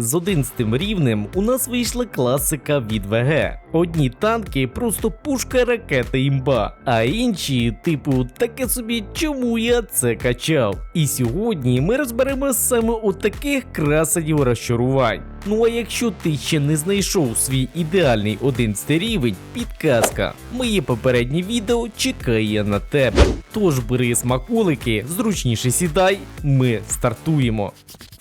З 11 рівнем у нас вийшла класика від ВГ. Одні танки просто пушка ракета імба, а інші, типу, таке собі, чому я це качав. І сьогодні ми розберемо саме у таких красенів розчарувань. Ну а якщо ти ще не знайшов свій ідеальний 11 рівень, підказка. Моє попереднє відео чекає на тебе. Тож бери смаколики, зручніше сідай, ми стартуємо.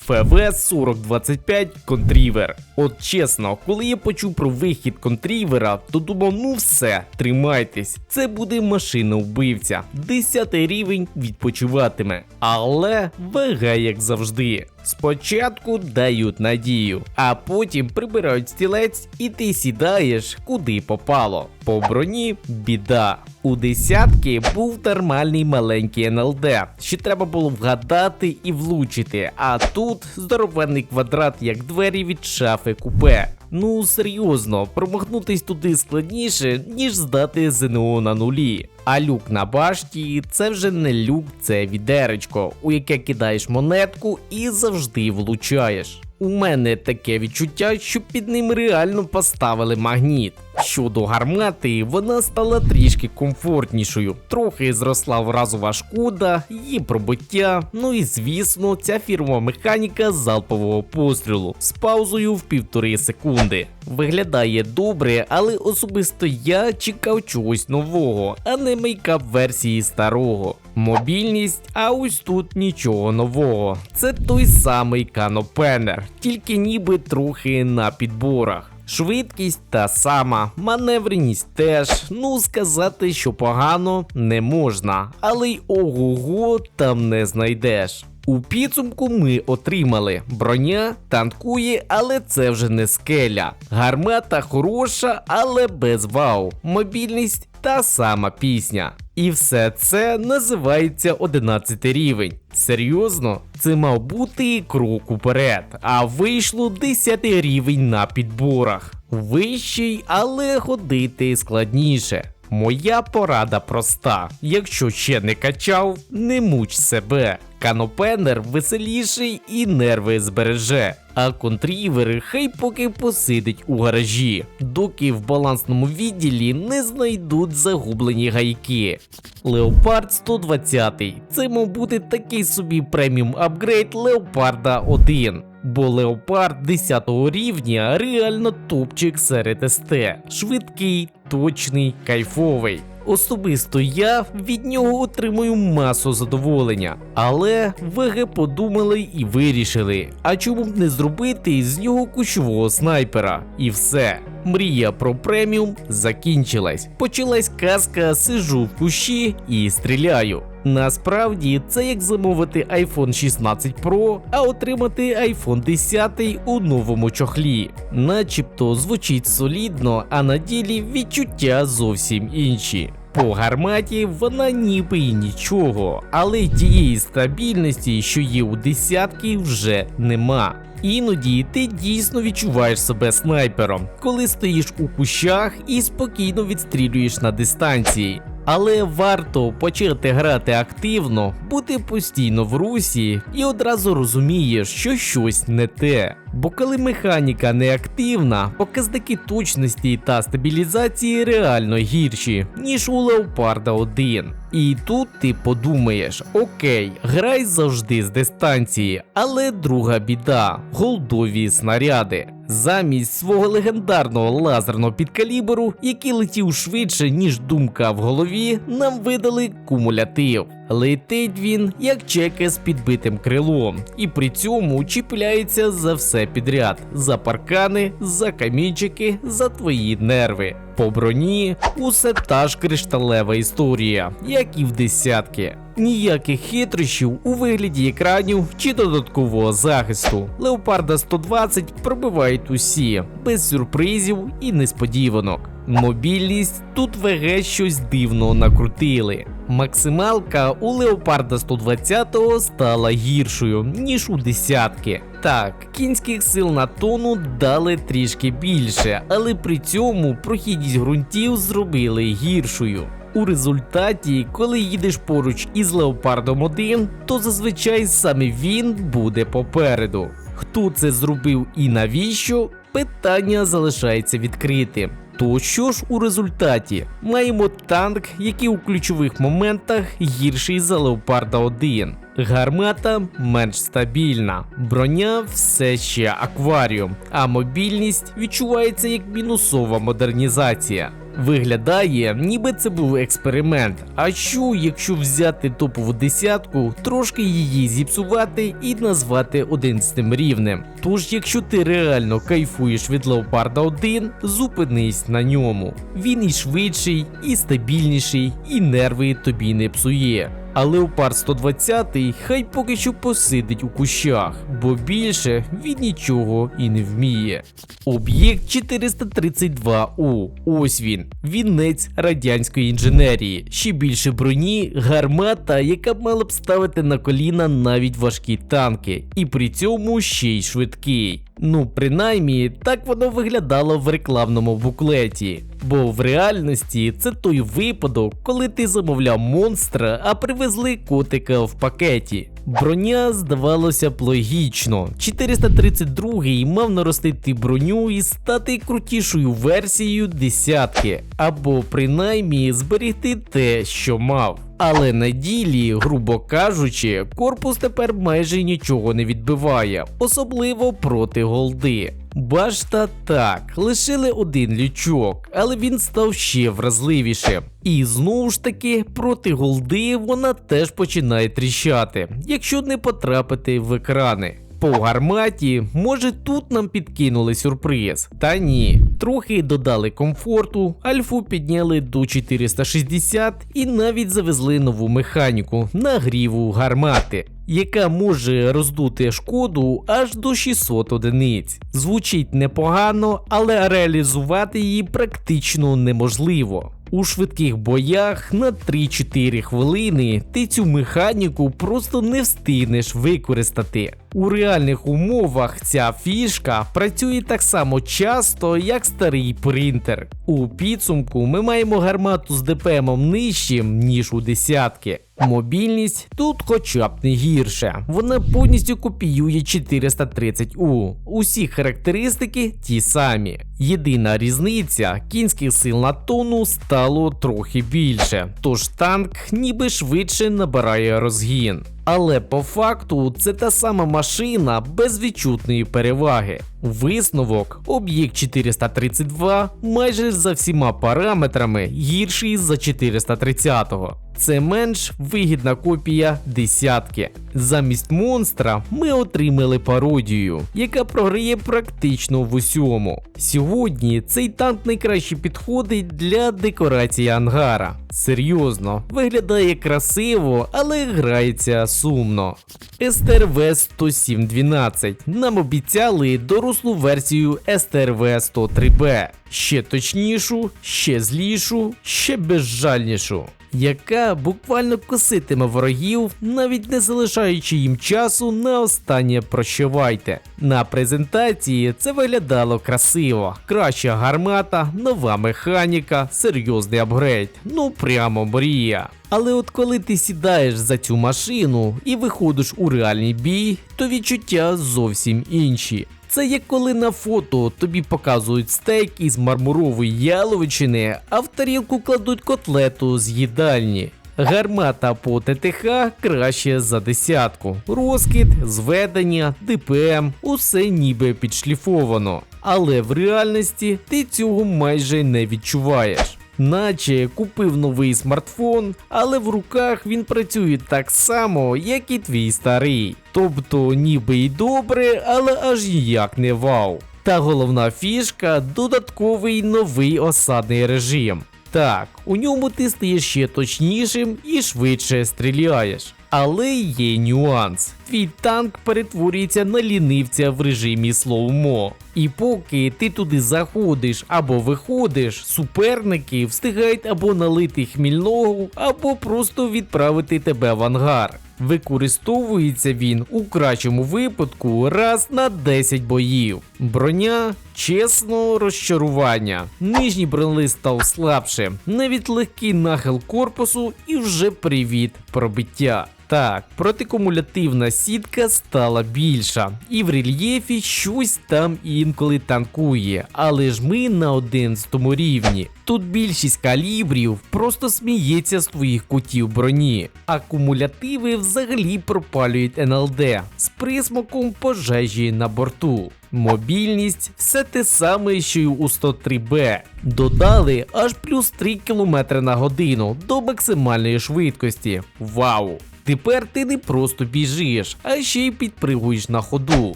ФВ 4025 Контрівер. От чесно, коли я почув про вихід контрівера, то думав, ну все, тримайтесь. Це буде машина вбивця. 10 рівень відпочиватиме. Але ВГ як завжди. Спочатку дають надію, а потім прибирають стілець, і ти сідаєш куди попало. По броні біда. У десятки був нормальний маленький НЛД, що треба було вгадати і влучити. А тут здоровенний квадрат, як двері від шафи купе. Ну серйозно, промахнутись туди складніше, ніж здати ЗНО на нулі. А люк на башті це вже не люк, це відеречко, у яке кидаєш монетку і завжди влучаєш. У мене таке відчуття, що під ним реально поставили магніт. Щодо гармати, вона стала трішки комфортнішою. Трохи зросла вразова шкода, її пробиття. Ну і звісно, ця фірмова механіка залпового пострілу з паузою в півтори секунди. Виглядає добре, але особисто я чекав чогось нового, а не мейкап версії старого. Мобільність, а ось тут нічого нового. Це той самий канопенер, тільки ніби трохи на підборах. Швидкість та сама, маневреність теж. Ну сказати, що погано не можна, але й ого-го там не знайдеш. У підсумку ми отримали броня танкує, але це вже не скеля. Гармата хороша, але без вау. Мобільність та сама пісня. І все це називається 11 рівень. Серйозно, це мав бути крок уперед, а вийшло 10 рівень на підборах. Вищий, але ходити складніше. Моя порада проста: якщо ще не качав, не муч себе. Канопенер веселіший і нерви збереже. А контрівери хай поки посидить у гаражі, доки в балансному відділі не знайдуть загублені гайки. Леопард 120 це мав бути такий собі преміум апгрейд Леопарда 1. Бо Леопард 10 рівня реально топчик серед СТ. Швидкий, точний, кайфовий. Особисто я від нього отримую масу задоволення. Але ВГ подумали і вирішили, а чому б не зробити з нього кущового снайпера? І все. Мрія про преміум закінчилась. Почалась казка, сижу в кущі і стріляю. Насправді це як замовити iPhone 16 Pro, а отримати iPhone 10 у новому чохлі. Начебто звучить солідно, а на ділі відчуття зовсім інші. По гарматі вона ніби і нічого, але тієї стабільності, що є у десятки, вже нема. Іноді ти дійсно відчуваєш себе снайпером, коли стоїш у кущах і спокійно відстрілюєш на дистанції. Але варто почати грати активно, бути постійно в русі і одразу розумієш, що щось не те. Бо коли механіка не активна, показники точності та стабілізації реально гірші, ніж у Леопарда 1. І тут ти подумаєш: окей, грай завжди з дистанції, але друга біда голдові снаряди. Замість свого легендарного лазерного підкаліберу, який летів швидше, ніж думка в голові, нам видали кумулятив. Летить він як чеки з підбитим крилом, і при цьому чіпляється за все підряд: за паркани, за камінчики, за твої нерви. По броні усе та ж кришталева історія, як і в десятки. Ніяких хитрощів у вигляді екранів чи додаткового захисту. Леопарда 120 пробивають усі, без сюрпризів і несподіванок. Мобільність тут ВГ щось дивно накрутили. Максималка у Леопарда 120 стала гіршою, ніж у десятки. Так, кінських сил на тону дали трішки більше, але при цьому прохідність ґрунтів зробили гіршою. У результаті, коли їдеш поруч із Леопардом 1, то зазвичай саме він буде попереду. Хто це зробив і навіщо? Питання залишається відкритим. То що ж у результаті? Маємо танк, який у ключових моментах гірший за Леопарда 1. Гармата менш стабільна, броня все ще акваріум, а мобільність відчувається як мінусова модернізація. Виглядає, ніби це був експеримент. А що, якщо взяти топову десятку, трошки її зіпсувати і назвати 11 рівнем? Тож, якщо ти реально кайфуєш від Леопарда 1, зупинись на ньому. Він і швидший, і стабільніший, і нерви тобі не псує. А Леопард 120 хай поки що посидить у кущах, бо більше він нічого і не вміє. Об'єкт 432У. Ось він, вінець радянської інженерії. Ще більше броні, гармата, яка б мала б ставити на коліна навіть важкі танки, і при цьому ще й швидкий. Ну, принаймні, так воно виглядало в рекламному буклеті. Бо в реальності це той випадок, коли ти замовляв монстра, а привезли котика в пакеті. Броня здавалося б логічно. 432-й мав наростити броню і стати крутішою версією десятки, або принаймні зберегти те, що мав. Але на ділі, грубо кажучи, корпус тепер майже нічого не відбиває, особливо проти голди. Башта так, лишили один лючок, але він став ще вразливішим. І знову ж таки, проти голди вона теж починає тріщати, якщо не потрапити в екрани. По гарматі, може тут нам підкинули сюрприз. Та ні, трохи додали комфорту, альфу підняли до 460 і навіть завезли нову механіку нагріву гармати. Яка може роздути шкоду аж до 600 одиниць. Звучить непогано, але реалізувати її практично неможливо. У швидких боях на 3-4 хвилини ти цю механіку просто не встигнеш використати. У реальних умовах ця фішка працює так само часто, як старий принтер. У підсумку ми маємо гармату з ДПМом нижчим, ніж у десятки. Мобільність тут хоча б не гірше. Вона повністю копіює 430У. Усі характеристики ті самі. Єдина різниця кінських сил на тонну стало трохи більше, тож танк ніби швидше набирає розгін. Але по факту це та сама машина без відчутної переваги. Висновок, об'єкт 432 майже за всіма параметрами гірший за 430-го. Це менш вигідна копія десятки. Замість монстра ми отримали пародію, яка програє практично в усьому. Сьогодні цей танк найкраще підходить для декорації ангара. Серйозно, виглядає красиво, але грається сумно. STRV 10712 нам обіцяли дорослу версію STRV 103B. Ще точнішу, ще злішу, ще безжальнішу. Яка буквально коситиме ворогів, навіть не залишаючи їм часу на останнє прощавайте. На презентації це виглядало красиво, краща гармата, нова механіка, серйозний апгрейд. Ну прямо мрія. Але от коли ти сідаєш за цю машину і виходиш у реальний бій, то відчуття зовсім інші. Це як коли на фото тобі показують стейк із мармурової яловичини, а в тарілку кладуть котлету з їдальні. Гармата по ТТХ краще за десятку. Розкид, зведення, ДПМ, усе ніби підшліфовано. Але в реальності ти цього майже не відчуваєш. Наче купив новий смартфон, але в руках він працює так само, як і твій старий. Тобто ніби й добре, але аж ніяк не вау. Та головна фішка додатковий новий осадний режим. Так, у ньому ти стаєш ще точнішим і швидше стріляєш. Але є нюанс. Твій танк перетворюється на лінивця в режимі слоумо. І поки ти туди заходиш або виходиш, суперники встигають або налити хмільного, або просто відправити тебе в ангар. Використовується він у кращому випадку раз на 10 боїв. Броня, чесно, розчарування. Нижній бронелист став слабше, навіть легкий нахил корпусу і вже привіт пробиття. Так, протикумулятивна сітка стала більша, і в рельєфі щось там інколи танкує, але ж ми на 11 рівні. Тут більшість калібрів просто сміється з твоїх кутів броні, а кумулятиви взагалі пропалюють НЛД з присмаком пожежі на борту. Мобільність все те саме, що й у 103Б. Додали аж плюс 3 км на годину до максимальної швидкості. Вау! Тепер ти не просто біжиш, а ще й підпригуєш на ходу.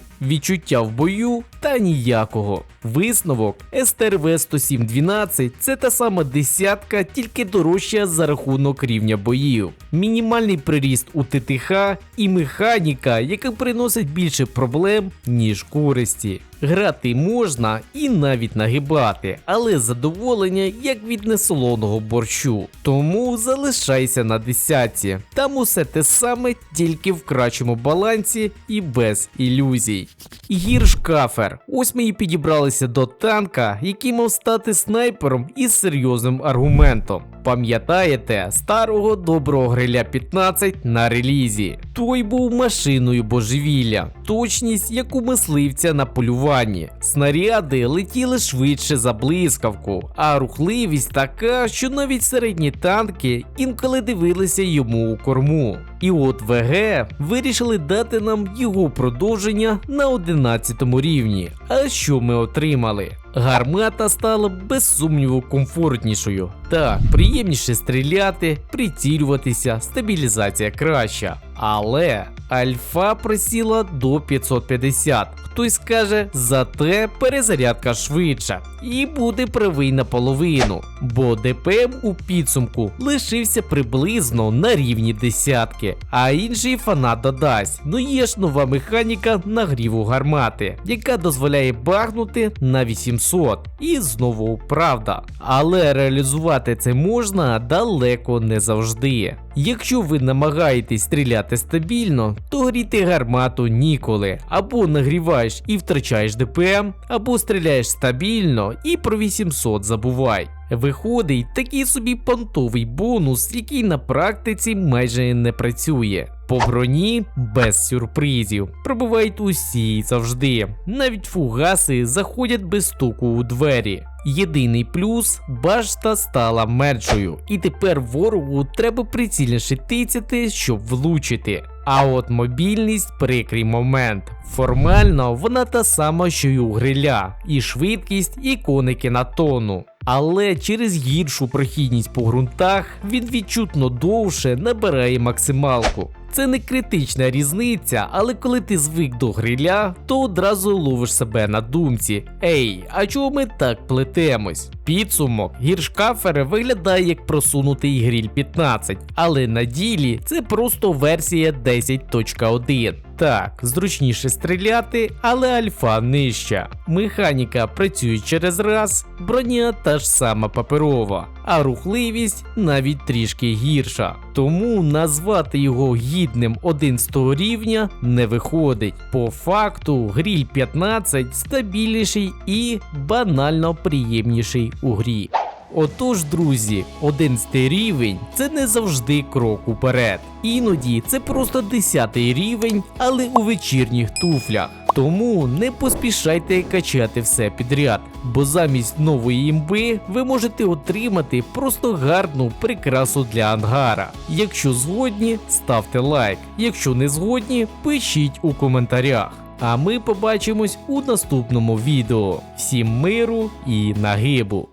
Відчуття в бою та ніякого. Висновок СТРВ 10712 це та сама десятка, тільки дорожча за рахунок рівня боїв. Мінімальний приріст у ТТХ і механіка, яка приносить більше проблем, ніж користі. Грати можна і навіть нагибати, але задоволення як від несолоного борщу. Тому залишайся на десятці. Там усе те саме, тільки в кращому балансі і без ілюзій. Гіршкафер. Ось ми і підібралися до танка, який мав стати снайпером із серйозним аргументом. Пам'ятаєте старого доброго гриля 15 на релізі? Той був машиною божевілля, точність як у мисливця на полюванні. Снаряди летіли швидше за блискавку, а рухливість така, що навіть середні танки інколи дивилися йому у корму. І от ВГ вирішили дати нам його продовження на 11 рівні. А що ми отримали? Гармата стала без сумніву комфортнішою. Так, приємніше стріляти, прицілюватися, стабілізація краща. Але альфа присіла до 550. Хтось скаже, зате перезарядка швидша. І буде правий наполовину, бо ДПМ у підсумку лишився приблизно на рівні десятки, а інший фанат додасть. Ну є ж нова механіка нагріву гармати, яка дозволяє багнути на 800. І знову правда. Але реалізувати це можна далеко не завжди. Якщо ви намагаєтесь стріляти стабільно, то гріти гармату ніколи. Або нагріваєш і втрачаєш ДПМ, або стріляєш стабільно і про 800 забувай. Виходить такий собі понтовий бонус, який на практиці майже не працює. По броні без сюрпризів. Пробивають усі завжди. Навіть фугаси заходять без стуку у двері. Єдиний плюс башта стала меншою, і тепер ворогу треба прицільніше тицяти, щоб влучити. А от мобільність прикрий момент. Формально вона та сама, що й у гриля, і швидкість, і коники на тону. Але через гіршу прохідність по ґрунтах він відчутно довше набирає максималку. Це не критична різниця, але коли ти звик до гриля, то одразу ловиш себе на думці: Ей, а чого ми так плетемось? Підсумок, гіршкафер виглядає як просунутий гріль 15, але на ділі це просто версія 10.1. Так, зручніше стріляти, але альфа нижча. Механіка працює через раз, броня та ж сама паперова, а рухливість навіть трішки гірша. Тому назвати його гідним 11 рівня не виходить. По факту, гріль 15 стабільніший і банально приємніший у грі. Отож, друзі, 11 рівень це не завжди крок уперед. Іноді це просто 10 рівень, але у вечірніх туфлях. Тому не поспішайте качати все підряд, бо замість нової імби ви можете отримати просто гарну прикрасу для ангара. Якщо згодні, ставте лайк. Якщо не згодні, пишіть у коментарях. А ми побачимось у наступному відео. Всім миру і нагибу!